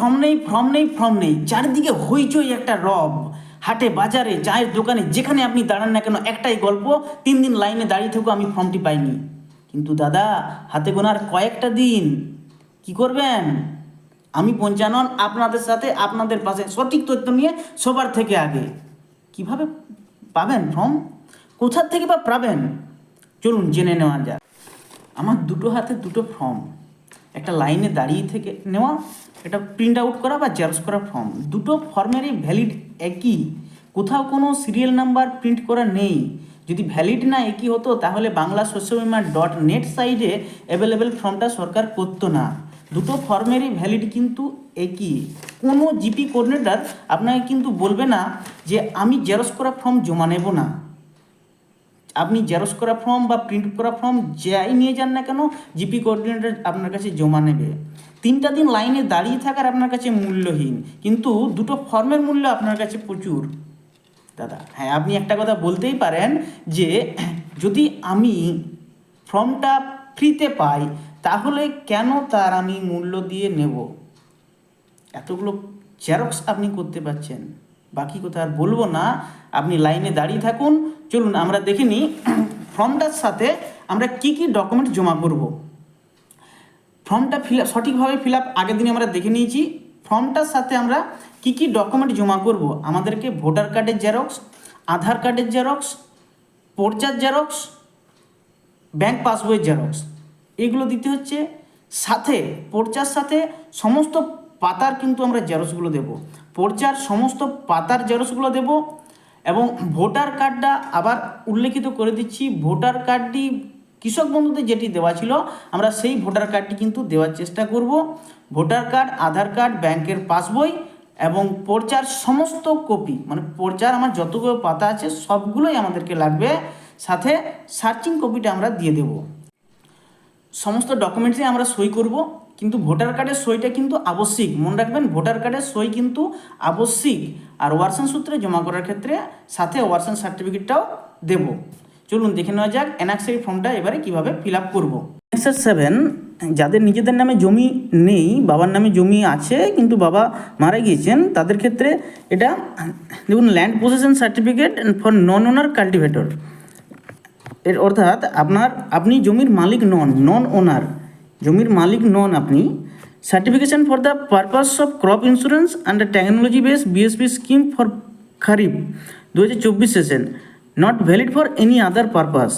Form নেই form নেই form নেই। চারিদিকে হইচই একটা রব। হাটে, বাজারে, চায়ের দোকানে, যেখানে আপনি দাঁড়ান না কেন, একটাই গল্প, তিন দিন লাইনে দাঁড়িয়ে থেকেও আমি ফর্মটি পাইনি। কিন্তু দাদা, হাতে গোনার কয়েকটা দিন। কি করবেন? আমি পঞ্চানন আপনাদের সাথে, আপনাদের পাশে সঠিক তথ্য নিয়ে সবার থেকে আগে। কীভাবে পাবেন ফর্ম? কোথার থেকে বা পাবেন? চলুন জেনে নেওয়া যাক। আমার দুটো হাতে দুটো ফর্ম। একটা লাইনে দাঁড়িয়ে থেকে নেওয়া এটা প্রিন্ট আউট করা বা জেরক্স করা ফর্ম দুটো ফর্মেরই ভ্যালিড একই। কোথাও কোনো সিরিয়াল নাম্বার প্রিন্ট করা নেই। যদি ভ্যালিড না একই হতো, তাহলে বাংলা শস্য বিমা ডট নেট সাইডে অ্যাভেলেবেল ফর্মটা সরকার করতো না। দুটো ফর্মেরই ভ্যালিড কিন্তু একই। কোনো জিপি কোঅর্ডিনেটর আপনাকে কিন্তু বলবে না যে, আমি জেরক্স করা ফর্ম জমা নেব না। আপনি জেরক্স করা ফর্ম বা প্রিন্ট করা ফর্ম যাই নিয়ে যান না কেন জিপি কোঅর্ডিনেটর আপনার কাছে জমা নেবে। তিনটা দিন লাইনে দাঁড়িয়ে থাকার আপনার কাছে মূল্যহীন, কিন্তু দুটো ফর্মের মূল্য আপনার কাছে প্রচুর। দাদা হ্যাঁ আপনি একটা কথা বলতেই পারেন যে, যদি আমি ফর্মটা ফ্রিতে পাই, তাহলে কেন তার আমি মূল্য দিয়ে নেব? এতগুলো জেরক্স আপনি করতে পারছেন। বাকি কথা আর বলব না। আপনি লাইনে দাঁড়িয়ে থাকুন। চলুন, আমরা দেখে নিই ফর্মটার সাথে আমরা কি কি ডকুমেন্ট জমা করব। ফর্মটা ফিল সঠিকভাবে ফিল আপ আগের দিনে আমরা দেখে নিয়েছি। ফর্মটার সাথে আমরা কি কি ডকুমেন্ট জমা করব? আমাদেরকে ভোটার কার্ডের জেরক্স আধার কার্ডের জেরক্স পর্চার জেরক্স ব্যাংক পাসবইয়ের জেরক্স এগুলো দিতে হচ্ছে। সাথে পর্চার সাথে সমস্ত পাতার কিন্তু আমরা জেরক্সগুলো দেব। পর্চার সমস্ত পাতার জেরক্সগুলো দেব এবং ভোটার কার্ডটা আবার উল্লেখিত করে দিচ্ছি। ভোটার কার্ডটি কৃষক বন্ধুদের যেটি দেওয়া ছিল, আমরা সেই ভোটার কার্ডটি কিন্তু দেওয়ার চেষ্টা করব। ভোটার কার্ড, আধার কার্ড, ব্যাংকের পাসবই এবং পর্চার সমস্ত কপি মানে পর্চার আমার যতগুলো পাতা আছে সবগুলোই আমাদেরকে লাগবে। সাথে সার্চিং কপিটা আমরা দিয়ে দেবো। সমস্ত ডকুমেন্টসে আমরা সই করব। কিন্তু ভোটার কার্ডের সইটা কিন্তু আবশ্যিক। মনে রাখবেন, ভোটার কার্ডের সই কিন্তু আবশ্যিক। আর ওয়ারসান সূত্রে জমা করার ক্ষেত্রে সাথে ওয়ারসান সার্টিফিকেটটাও দেব। চলুন দেখে নেওয়া যাক এনআক্সের ফর্মটা এবারে কীভাবে ফিল আপ করব। এনএক্সার সেভেন, যাদের নিজেদের নামে জমি নেই, বাবার নামে জমি আছে, কিন্তু বাবা মারা গিয়েছেন, তাদের ক্ষেত্রে এটা, দেখুন land possession certificate for non owner cultivator এর অর্থাৎ আপনার, আপনি জমির মালিক নন নন ওনার জমির মালিক নন আপনি। Certification for the purpose of crop insurance and technology base BSP scheme for kharif দু হাজার চব্বিশ session not valid for any other purpose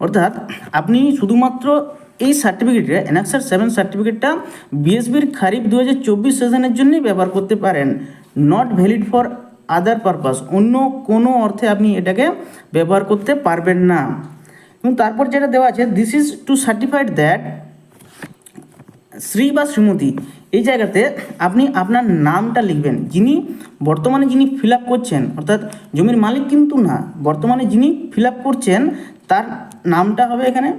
অর্থাৎ আপনি শুধুমাত্র এই সার্টিফিকেটটা এনএক্সার সেভেন সার্টিফিকেটটা বিএসবির খারিফ দু হাজার চব্বিশ সেশনের জন্যই ব্যবহার করতে পারেন। Not valid for other purpose অন্য কোনো অর্থে আপনি এটাকে ব্যবহার করতে পারবেন না। এবং তারপর যেটা দেওয়া আছে this is to certified that Shri বা শ্রীমতী, এই জায়গাতে আপনি আপনার নামটা লিখবেন। যিনি বর্তমানে যিনি ফিল করছেন, অর্থাৎ জমির মালিক কিন্তু না, বর্তমানে যিনি ফিল করছেন, তার নামটা হবে এখানে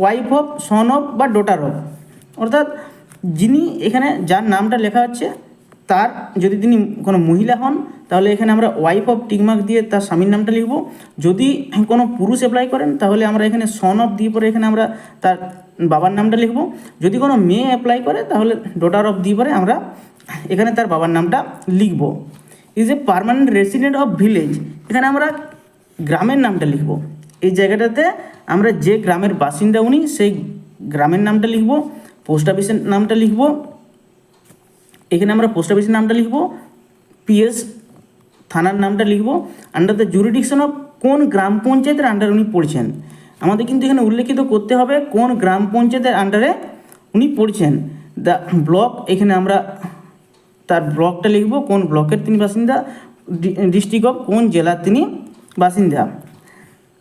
ওয়াইফ অফ সন অফ বা ডোটার অফ অর্থাৎ যিনি এখানে যার নামটা লেখা হচ্ছে তার যদি তিনি কোনো মহিলা হন, তাহলে এখানে আমরা ওয়াইফ অফ টিকমার্ক দিয়ে তার স্বামীর নামটা লিখব। যদি কোনো পুরুষ অ্যাপ্লাই করেন, তাহলে আমরা এখানে সন অফ দিয়ে পরে এখানে আমরা তার বাবার নামটা লিখব। যদি কোনো মেয়ে অ্যাপ্লাই করে, তাহলে ডটার অফ দিয়ে পরে আমরা এখানে তার বাবার নামটা লিখব। Is a permanent resident of village এখানে আমরা গ্রামের নামটা লিখব। এই জায়গাটাতে আমরা যে গ্রামের বাসিন্দা উনি, সেই গ্রামের নামটা লিখব। পোস্ট অফিসের নামটা লিখব। এখানে আমরা পোস্ট অফিসের নামটা লিখব পিএস থানার নামটা লিখব আন্ডার দ্য জুরিডিকশন অফ কোন গ্রাম পঞ্চায়েতের আন্ডারে উনি পড়ছেন। আমাদের কিন্তু এখানে উল্লেখিত করতে হবে কোন গ্রাম পঞ্চায়েতের আন্ডারে উনি পড়ছেন। দ্য ব্লক এখানে আমরা তার ব্লকটা লিখব, কোন ব্লকের তিনি বাসিন্দা ডিস্ট্রিক্ট অফ কোন জেলার তিনি বাসিন্দা।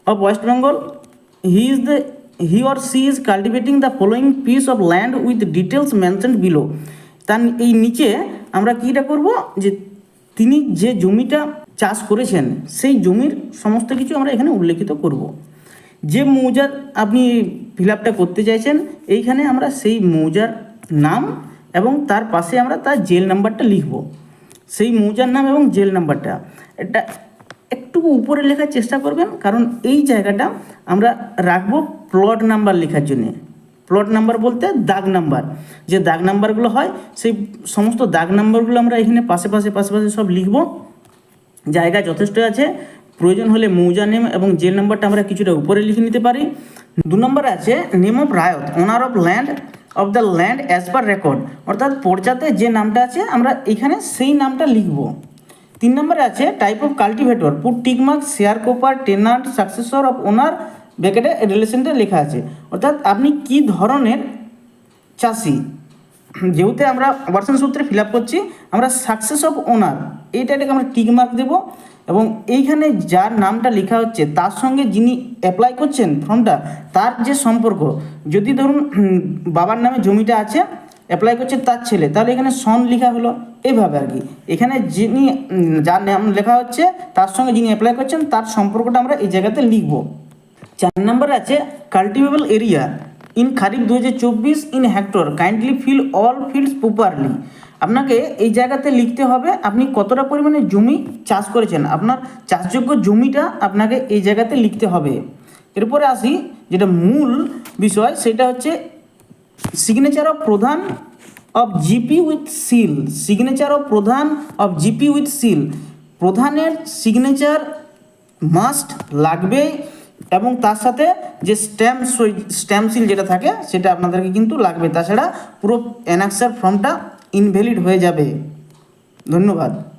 Of West Bengal he is the he or she is cultivating the following piece of land with details mention below তার এই নিচে আমরা কীটা করব? যে তিনি যে জমিটা চাষ করেছেন, সেই জমির সমস্ত কিছু আমরা এখানে উল্লেখিত করব। যে মৌজার আপনি ফিল করতে চাইছেন, এইখানে আমরা সেই মৌজার নাম এবং তার পাশে আমরা তার জেল নাম্বারটা লিখব। সেই মৌজার নাম এবং জেল নাম্বারটা এটা একটু উপরে লেখার চেষ্টা করবেন, কারণ এই জায়গাটা আমরা রাখব প্লট নাম্বার লেখার জন্যে। প্লট নাম্বার বলতে দাগ নাম্বার যে দাগ নাম্বারগুলো হয়, সেই সমস্ত দাগ নাম্বারগুলো আমরা এখানে পাশে পাশে পাশে পাশে সব লিখব। জায়গা যথেষ্ট আছে, প্রয়োজন হলে মৌজা নেম এবং জেল নাম্বারটা আমরা কিছুটা উপরে লিখে নিতে পারি। দু নম্বরে আছে name of raiyat owner of land of the land as per record অর্থাৎ পর্যাতে যে নামটা আছে, আমরা এখানে সেই নামটা লিখব। তিন নম্বরে আছে type of cultivator put tick mark sharecropper tenant successor of owner ব্যাকেটে রিলেশনটা লেখা আছে। অর্থাৎ আপনি কি ধরনের চাষি? যেহেতু আমরা অপারেশন সূত্রে ফিল আপ করছি, আমরা সাকসেস অফ ওনার এইটাকে আমরা টিক মার্ক দেবো। এবং এইখানে যার নামটা লেখা হচ্ছে, তার সঙ্গে যিনি অ্যাপ্লাই করছেন ফর্মটা তার যে সম্পর্ক, যদি ধরুন বাবার নামে জমিটা আছে অ্যাপ্লাই করছে তার ছেলে, তাহলে এখানে সন লেখা হলো এইভাবে আর কি। এখানে যিনি যার নাম লেখা হচ্ছে, তার সঙ্গে যিনি অ্যাপ্লাই করছেন, তার সম্পর্কটা আমরা এই জায়গাতে লিখব। চার নম্বর আছে কাল্টিভেবল এরিয়া ইন খারিফ দু হাজার চব্বিশ in hectare kindly fill all fields properly আপনাকে এই জায়গাতে লিখতে হবে আপনি কতটা পরিমাণে জমি চাষ করেছেন। আপনার চাষযোগ্য জমিটা আপনাকে এই জায়গাতে লিখতে হবে। এরপরে আসি, যেটা মূল বিষয়, সেটা হচ্ছে signature of pradhan of GP with seal signature of pradhan of GP with seal প্রধানের সিগনেচার মাস্ট লাগবেই এবং তার সাথে যে স্ট্যাম্প স্ট্যাম্প সিল যেটা থাকে, সেটা আপনাদেরকে কিন্তু লাগবে। তাছাড়া পুরো অ্যানাক্সার ফর্মটা ইনভ্যালিড হয়ে যাবে। ধন্যবাদ।